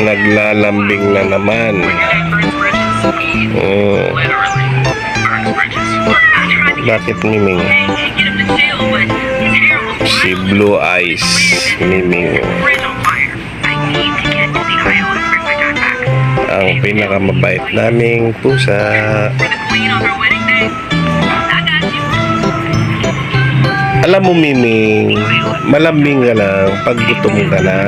Naglalambing na naman. Oh, bakit Miming? Si Blue Eyes Miming. Ang pinakamabait naming pusa. Alam mo Miming, malambing ka lang pag gutom ka na.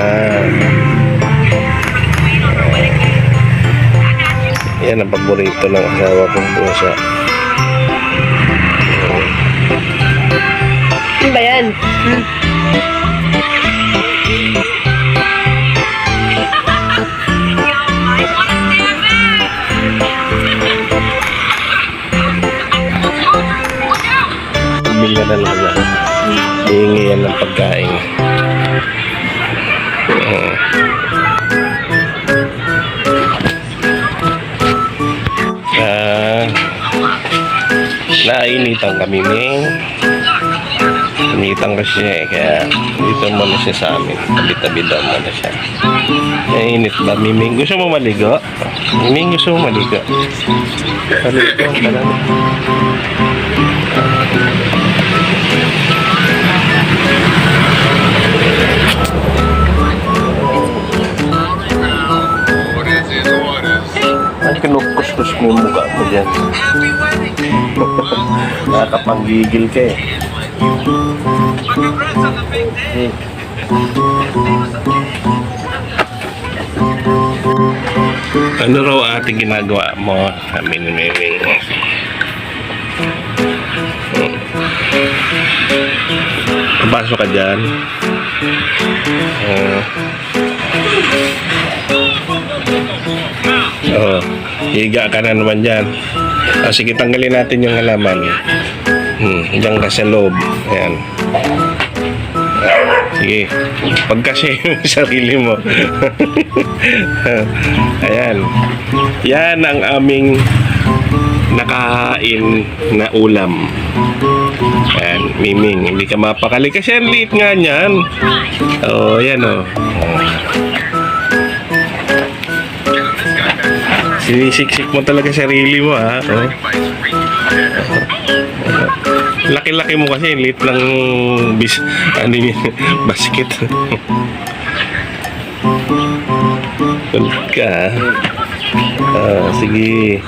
Yan ang paborito ng asawa kong pusa. Bigla na lang yan. Hihingi yan ng pagkain. Oo. Ah, nainitan kami Ming. Initan ko siya eh, kaya dito muna siya sa amin. Tabi-tabi daw muna siya. Nainit ba, Miming? Gusto mo maligo? Miming, gusto mo maligo? Maligo, tara na. Ay, kinukuskus mo yung mukha mo dyan. Nakapanggigil ka eh. Ano raw ating ginagawa mo? Sabi ni. Pasok ka dyan. Uh, Oo. Higa ka na naman dyan. Ah, sige, tanggalin natin yung halaman. Hmm, diyan ka sa loob. Ayan. Sige. Pagkasya yung sarili mo. Ayan. Yan ang aming nakain na ulam. Ayan, Miming, hindi ka mapakali. Kasi ang liit nga niyan. Oh, yan. Oh. Sinisiksik mo talaga sarili mo ha. Oh. Laki-laki mo kasi, liit lang bis, ano yun, basket. Kulit ka. Ah, sige.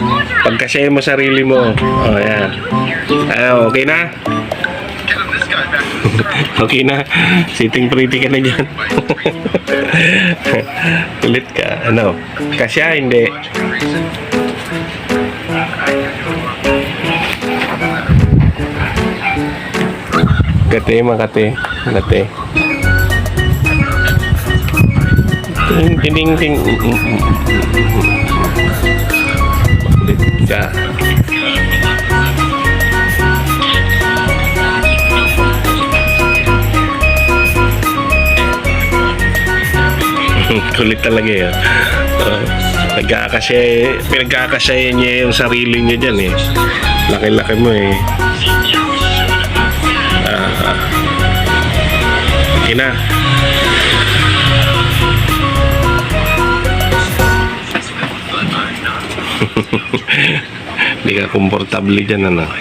Pagkasya mo sarili mo. Oh, yan. Ah, okay na? okay na. Sitting pretty ka na dyan. Kulit ka. Ano? Kasya, hindi. Kate, makate. Kate. Ting, ting, ting. Kulit ka. Kulit talaga yun. Uh, nagkakasya, pinagkakasya niya yung sarili niya dyan eh. Laki-laki mo eh. Okay na. Hindi ka komportable dyan, ano?